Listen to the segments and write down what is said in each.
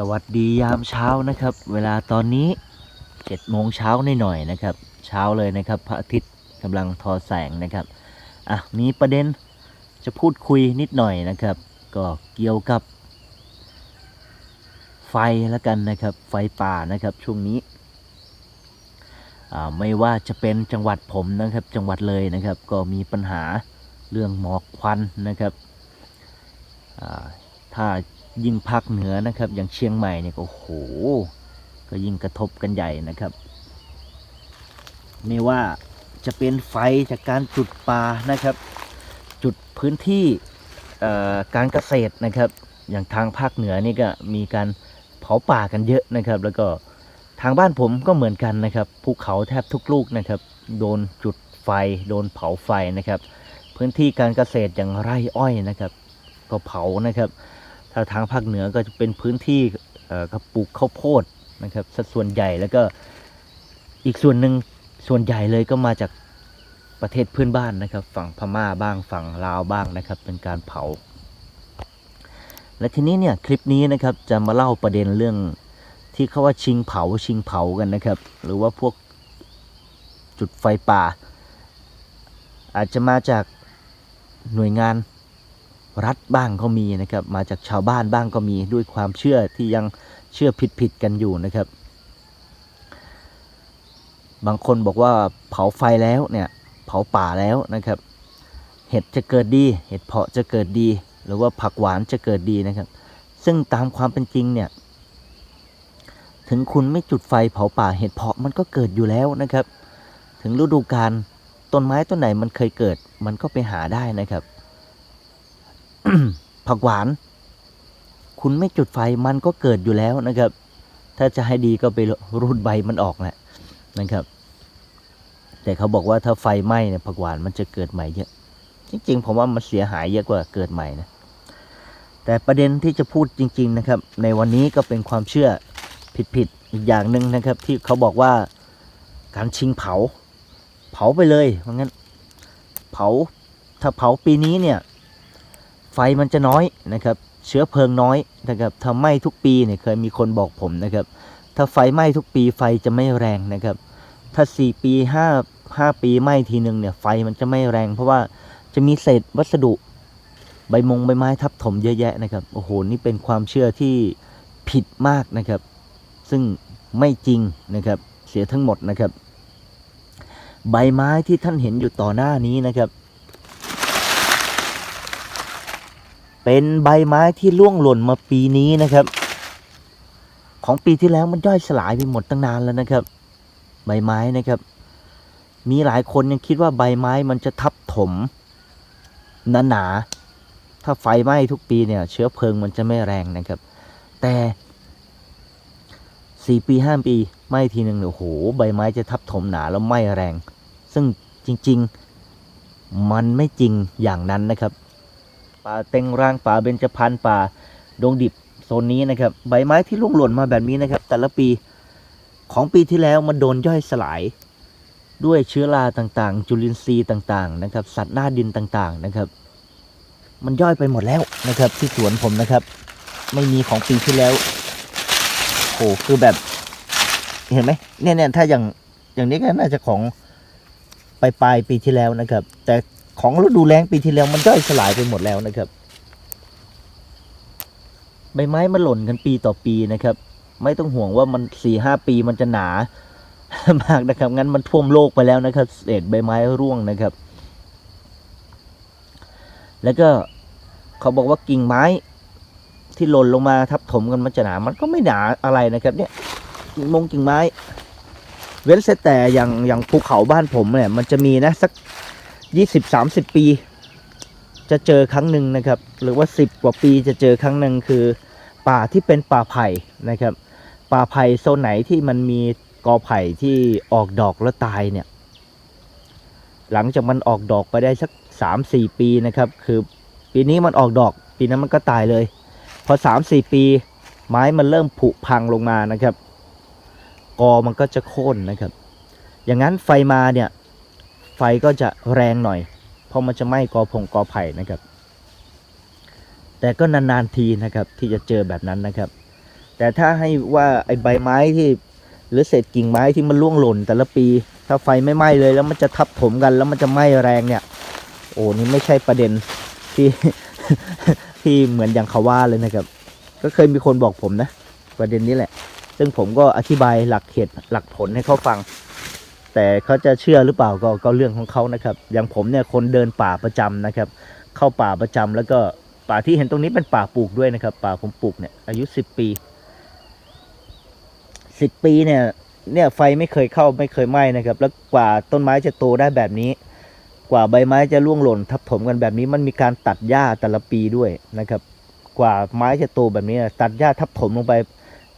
สวัสดียามเช้านะครับ เวลาตอนนี้7จ็ดโมงเช้าหน่อยๆนะครับ เช้าเลยนะครับ พระอาทิตย์กำลังทอแสงนะครับอะมีประเด็นจะพูดคุยนิดหน่อยนะครับ ก็เกี่ยวกับ ไฟแล้วกันนะครับ ไฟป่านะครับช่วงนี้อ่าไม่ว่าจะเป็นจังหวัดผมนะครับ จังหวัดเลยนะครับ ก็มีปัญหาเรื่องหมอกควันนะครับอ่าถ้า ยิ่งภาคเหนือนะครับ อย่างเชียงใหม่เนี่ยโอ้โห ก็ยิ่งกระทบกันใหญ่นะครับ ไม่ว่าจะเป็นไฟจากการจุดป่านะครับ จุดพื้นที่การเกษตรนะครับ อย่างทางภาคเหนือนี่ก็มีการเผาป่ากันเยอะนะครับ แล้วก็ทางบ้านผมก็เหมือนกันนะครับภูเขาแทบทุกลูกนะครับ โดนจุดไฟ โดนเผาไฟนะครับ พื้นที่การเกษตรอย่างไร่อ้อยนะครับ ก็เผานะครับ ถ้าทางภาคเหนือก็จะเป็นพื้นที่เอ่อก็ปลูกข้าวโพดนะครับสัดส่วนใหญ่แล้วก็อีกส่วนหนึ่งส่วนใหญ่เลยก็มาจากประเทศเพื่อนบ้านนะครับ ฝั่งพม่าบ้างฝั่งลาวบ้างนะครับ เป็นการเผา และทีนี้เนี่ยคลิปนี้นะครับจะมาเล่าประเด็นเรื่องที่เขาว่าชิงเผาชิงเผากันนะครับ หรือว่าพวกจุดไฟป่า อาจจะมาจากหน่วยงาน รัฐบ้างก็มีนะครับ มาจากชาวบ้านบ้างก็มีด้วยความเชื่อที่ยังเชื่อผิดๆกันอยู่นะครับ บางคนบอกว่าเผาไฟแล้วเนี่ยเผาป่าแล้วนะครับ เห็ดจะเกิดดี เห็ดเพาะจะเกิดดี หรือว่าผักหวานจะเกิดดีนะครับ ซึ่งตามความเป็นจริงเนี่ยถึงคุณไม่จุดไฟเผาป่าเห็ดเพาะมันก็เกิดอยู่แล้วนะครับ ถึงฤดูกาลต้นไม้ต้นไหนมันเคยเกิด มันก็ไปหาได้นะครับ ผักหวาน คุณไม่จุดไฟมันก็เกิดอยู่แล้วนะครับ ถ้าจะให้ดีก็ไปรูดใบมันออกแหละนะครับ แต่เขาบอกว่าถ้าไฟไหม้เนี่ยผักหวานมันจะเกิดใหม่เยอะ จริง ๆ ผมว่ามันเสียหายเยอะกว่าเกิดใหม่นะแต่ประเด็นที่จะพูดจริง ๆ นะครับ ในวันนี้ก็เป็นความเชื่อผิดๆอีกอย่างหนึ่งนะครับ ที่เขาบอกว่าการชิงเผา เผาไปเลยเพราะงั้น เผาถ้าเผาปีนี้เนี่ย ไฟมันจะน้อยนะครับ เชื้อเพลิงน้อยนะครับถ้าไหม้ทุกปีเนี่ยเคยมีคนบอกผมนะครับ ถ้าไฟไหม้ทุกปีไฟจะไม่แรงนะครับ ถ้า 4 ปี 5 5 ปีไหม้ทีหนึ่งเนี่ยไฟมันจะไม่แรง เพราะว่าจะมีเศษวัสดุใบมงใบไม้ทับถมเยอะแยะนะครับโอ้โหนี่เป็นความเชื่อที่ผิดมากนะครับ ซึ่งไม่จริงนะครับเสียทั้งหมดนะครับ ใบไม้ที่ท่านเห็นอยู่ต่อหน้านี้นะครับ เป็นใบไม้ที่ร่วงหล่นมาปีนี้นะครับ ของปีที่แล้วมันย่อยสลายไปหมดตั้งนานแล้วนะครับ ใบไม้นะครับ มีหลายคนยังคิดว่าใบไม้มันจะทับถมหนาๆถ้าไฟไหม้ทุกปีเนี่ย เชื้อเพลิงมันจะไม่แรงนะครับ แต่สี่ปีห้าปีไหม้ทีหนึ่งเนี่ยโอ้โหใบไม้จะทับถมหนาแล้วไหม้แรง ซึ่งจริง ๆ มันไม่จริงอย่างนั้นนะครับ ป่าเต็งรางป่าเบญจพรรณป่าดงดิบโซนนี้นะครับ ใบไม้ที่ร่วงหล่นมาแบบนี้นะครับ แต่ละปีของปีที่แล้วมันโดนย่อยสลาย ด้วยเชื้อราต่างๆ จุลินทรีย์ต่างๆ นะครับ สัตว์หน้าดินต่างๆนะครับ มันย่อยไปหมดแล้วนะครับ ที่สวนผมนะครับ ไม่มีของปีที่แล้วโอ้คือแบบ เห็นไหมเนี่ยเนี่ยถ้าอย่างอย่างนี้ก็น่าจะของปลายปลายปีที่แล้วนะครับ แต่ ของฤดูแล้งปีที่แล้วมันย่อยสลายไปหมดแล้วนะครับ ใบไม้มันหล่นกันปีต่อปีนะครับ ไม่ต้องห่วงว่ามันสี่ห้าปีมันจะหนามากนะครับ งั้นมันท่วมโลกไปแล้วนะครับเศษใบไม้ร่วงนะครับ แล้วก็เขาบอกว่ากิ่งไม้ที่หล่นลงมาทับถมกันมันจะหนา มันก็ไม่หนาอะไรนะครับ เนี่ยกิ่งมงกิ่งไม้ เว้นแต่อย่างอย่างภูเขาบ้านผมเนี่ย มันจะมีนะสัก ยี่สิบสามสิบปี จะเจอครั้งหนึ่งนะครับ หรือว่าสิบกว่าปีจะเจอครั้งหนึ่งคือ ป่าที่เป็นป่าไผ่นะครับ ป่าไผ่โซนไหนที่มันมีกอไผ่ที่ออกดอกแล้วตายเนี่ย หลังจากมันออกดอกไปได้สักสามสี่ปีนะครับ คือปีนี้มันออกดอก ปีนั้นมันก็ตายเลย พอสามสี่ปีไม้มันเริ่มผุพังลงมานะครับ กอมันก็จะโค่นนะครับ อย่างนั้นไฟมาเนี่ย ไฟก็จะแรงหน่อย เพราะมันจะไหม้กอพงกอไผ่นะครับ แต่ก็นานๆทีนะครับที่จะเจอแบบนั้นนะครับ แต่ถ้าให้ว่าไอ้ใบไม้ที่หรือเศษกิ่งไม้ที่มันร่วงหล่นแต่ละปี ถ้าไฟไม่ไหม้เลยแล้วมันจะทับถมกันแล้วมันจะไหม้แรงเนี่ย โอ้นี่ไม่ใช่ประเด็นที่ที่เหมือนอย่างเขาว่าเลยนะครับ ก็เคยมีคนบอกผมนะ ประเด็นนี้แหละ ซึ่งผมก็อธิบายหลักเหตุหลักผลให้เขาฟัง แต่เขาจะเชื่อหรือเปล่าก็ก็เรื่องของเขานะครับ อย่างผมเนี่ยคนเดินป่าประจำนะครับ เข้าป่าประจำแล้วก็ป่าที่เห็นตรงนี้เป็นป่าปลูกด้วยนะครับ ป่าผมปลูกเนี่ยอายุสิบปีสิบปีเนี่ยเนี่ยไฟไม่เคยเข้าไม่เคยไหม้นะครับ แล้วกว่าต้นไม้จะโตได้แบบนี้ กว่าใบไม้จะร่วงหล่นทับถมกันแบบนี้ มันมีการตัดหญ้าแต่ละปีด้วยนะครับ กว่าไม้จะโตแบบนี้ตัดหญ้าทับถมลงไป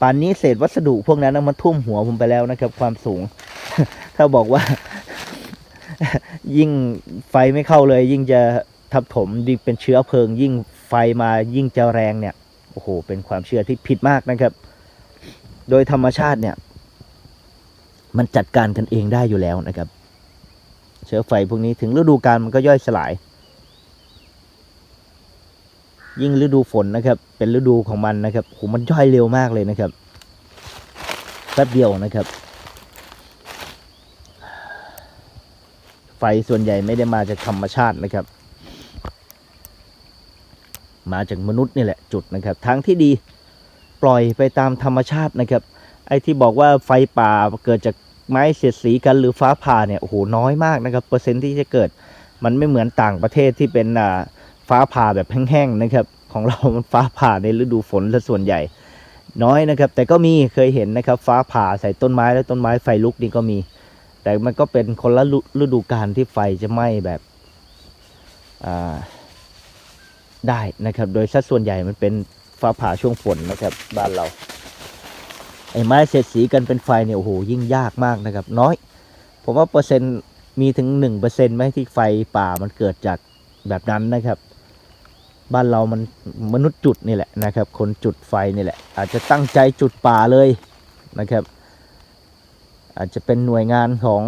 ป่านนี้เศษวัสดุพวกนั้นนะมันท่วมหัวผมไปแล้วนะครับ ความสูง ถ้าบอกว่า ยิ่งไฟไม่เข้าเลย ยิ่งจะทับถมยิ่งเป็นเชื้อเพลิง ยิ่งไฟมายิ่งจะแรงเนี่ยโอ้โหเป็นความเชื่อที่ผิดมากนะครับ โดยธรรมชาติเนี่ย มันจัดการกันเองได้อยู่แล้วนะครับ เชื้อไฟพวกนี้ถึงฤดูกาลมันก็ย่อยสลาย ยิ่งฤดูฝนนะครับ เป็นฤดูของมันนะครับโหมันย่อยเร็วมากเลยนะครับแป๊บเดียวนะครับ ไฟส่วนใหญ่ไม่ได้มาจากธรรมชาตินะครับ มาจากมนุษย์นี่แหละจุดนะครับ ทางที่ดีปล่อยไปตามธรรมชาตินะครับ ไอ้ที่บอกว่าไฟป่าเกิดจากไม้เสียดสีกันหรือฟ้าผ่าเนี่ยโอ้โหน้อยมากนะครับ เปอร์เซ็นต์ที่จะเกิดมันไม่เหมือนต่างประเทศที่เป็นอ่าฟ้าผ่าแบบแห้งๆนะครับ ของเรามันฟ้าผ่าในฤดูฝนซะส่วนใหญ่น้อยนะครับ แต่ก็มีเคยเห็นนะครับ ฟ้าผ่าใส่ต้นไม้แล้วต้นไม้ไฟลุกนี่ก็มี แต่มันก็เป็นคนละฤดูกาลที่ไฟจะไหม้แบบได้นะครับ โดยสัดส่วนใหญ่มันเป็นฟ้าผ่าช่วงฝนนะครับบ้านเราไอ้ไม้เสียดสีกันเป็นไฟเนี่ยโอ้โหยิ่งยากมากนะครับ น้อย ผมว่าเปอร์เซ็นต์มีถึงหนึ่งเปอร์เซ็นต์ไหมที่ไฟป่ามันเกิดจากแบบนั้นนะครับ บ้านเรามันมนุษย์จุดนี่แหละนะครับ คนจุดไฟนี่แหละ อาจจะตั้งใจจุดป่าเลยนะครับ อาจจะเป็นหน่วยงานของ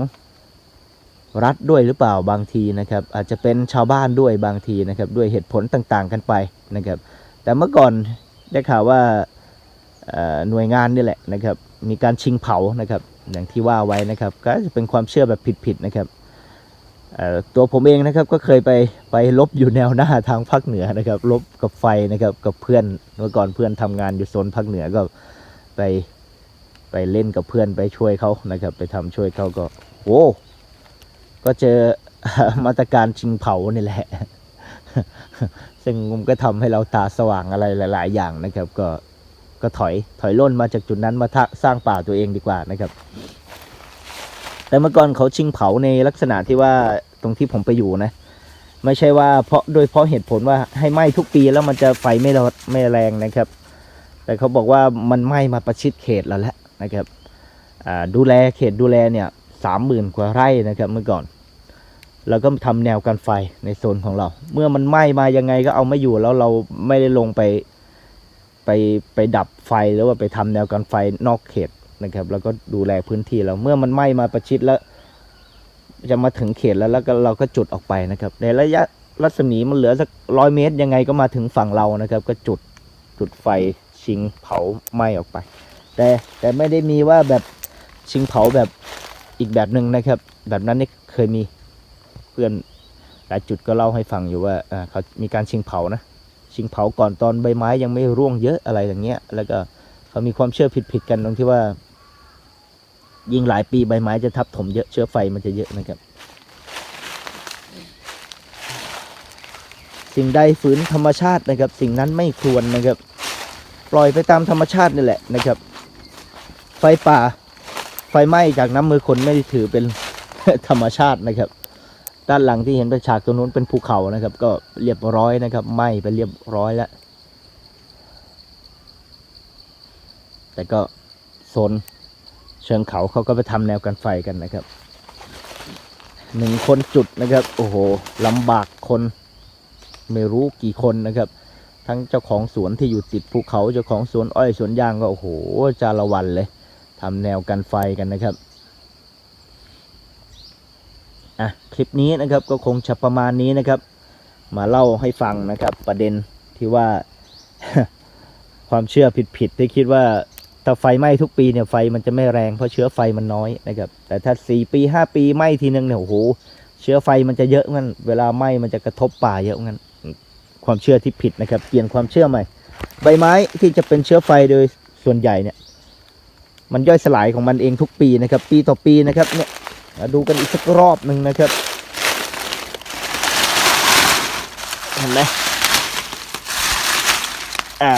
รัฐด้วยหรือเปล่าบางทีนะครับ อาจจะเป็นชาวบ้านด้วยบางทีนะครับ ด้วยเหตุผลต่างๆกันไปนะครับ แต่เมื่อก่อนได้ข่าวว่าหน่วยงานนี่แหละนะครับ มีการชิงเผานะครับ อย่างที่ว่าไว้นะครับ ก็จะเป็นความเชื่อแบบผิดๆนะครับตัวผมเองนะครับก็เคยไปไปลบอยู่แนวหน้าทางภาคเหนือนะครับลบกับไฟนะครับกับเพื่อนเมื่อก่อนเพื่อนทำงานอยู่โซนภาคเหนือก็ไป ไปเล่นกับเพื่อนไปช่วยเขานะครับ ไปทำช่วยเขาก็โอ้ก็เจอมาตรการชิงเผานี่แหละ ซึ่งมันก็ทำให้เราตาสว่างอะไรหลาย ๆ อย่างนะครับ ก็ก็ถอยถอยล่นมาจากจุดนั้นมาสร้างป่าตัวเองดีกว่านะครับ แต่เมื่อก่อนเขาชิงเผาในลักษณะที่ว่าตรงที่ผมไปอยู่นะ ไม่ใช่ว่าเพราะโดยเพราะเหตุผลว่าให้ไหม้ทุกปีแล้วมันจะไฟไม่รอดไม่แรงนะครับ แต่เขาบอกว่ามันไหม้มาประชิดเขตแล้วแหละ นะครับดูแลเขตดูแลเนี่ยสามหมื่นกว่าไร่นะครับเมื่อก่อน แล้วก็ทำแนวกันไฟในโซนของเรา เมื่อมันไหม้มายังไงก็เอาไม่อยู่แล้วเราไม่ได้ลงไปไปไปดับไฟหรือว่าไปทำแนวกันไฟนอกเขตนะครับ แล้วก็ดูแลพื้นที่เราเมื่อมันไหม้มาประชิดแล้ว จะมาถึงเขตแล้วแล้วก็เราก็จุดออกไปนะครับ ในระยะรัศมีมันเหลือสักร้อยเมตรยังไงก็มาถึงฝั่งเรานะครับ ก็จุดจุดไฟชิงเผาไหม้ออกไป แต่แต่ไม่ได้มีว่าแบบชิงเผาแบบอีกแบบหนึ่งนะครับ แบบนั้นนี่เคยมีเพื่อนหลายจุดก็เล่าให้ฟังอยู่ว่าเขามีการชิงเผานะชิงเผาก่อนตอนใบไม้ยังไม่ร่วงเยอะอะไรอย่างเงี้ย แล้วก็เขามีความเชื่อผิดๆกันตรงที่ว่า ยิ่งหลายปีใบไม้จะทับถมเยอะเชื้อไฟมันจะเยอะนะครับ สิ่งใดฝืนธรรมชาตินะครับ สิ่งนั้นไม่ควรนะครับ ปล่อยไปตามธรรมชาตินี่แหละนะครับ ไฟป่า ไฟไหม้จากน้ำมือคนไม่ได้ถือเป็นธรรมชาตินะครับ ด้านหลังที่เห็นเป็นฉากตรงนู้นเป็นภูเขานะครับ ก็เรียบร้อยนะครับไหม้ไปเรียบร้อยแล้ว แต่ก็โซนเชิงเขาเขาก็ไปทำแนวกันไฟกันนะครับหนึ่งคนจุดนะครับ โอ้โหลำบากคนไม่รู้กี่คนนะครับ ทั้งเจ้าของสวนที่อยู่ติดภูเขาเจ้าของสวนอ้อยสวนยางก็โอ้โหจาละวันเลย ทำแนวกันไฟกันนะครับอะคลิปนี้นะครับก็คงจะประมาณนี้นะครับ มาเล่าให้ฟังนะครับ ประเด็นที่ว่าความเชื่อผิดๆที่คิดว่าถ้าไฟไหม้ทุกปีเนี่ยไฟมันจะไม่แรงเพราะเชื้อไฟมันน้อยนะครับ แต่ถ้าสี่ปีห้าปีไหม้ทีนึงเนี่ยโอ้โหเชื้อไฟมันจะเยอะงั้นเวลาไหม้มันจะกระทบป่าเยอะงั้นความเชื่อที่ผิดนะครับ เปลี่ยนความเชื่อใหม่ ใบไม้ที่จะเป็นเชื้อไฟโดยส่วนใหญ่เนี่ย มันย่อยสลายของมันเองทุกปีนะครับ ปีต่อปีนะครับเนี่ยมาดูกันอีกสักรอบหนึ่งนะครับเห็นไหมอ่า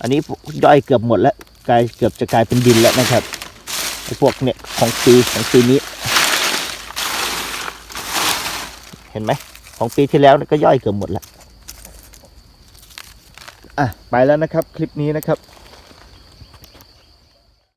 อันนี้ย่อยเกือบหมดแล้วกลายเกือบจะกลายเป็นดินแล้วนะครับพวกเนี่ยของปีของปีนี้ เห็นไหมของปีที่แล้วก็ย่อยเกือบหมดแล้วอะไปแล้วนะครับ คลิปนี้นะครับ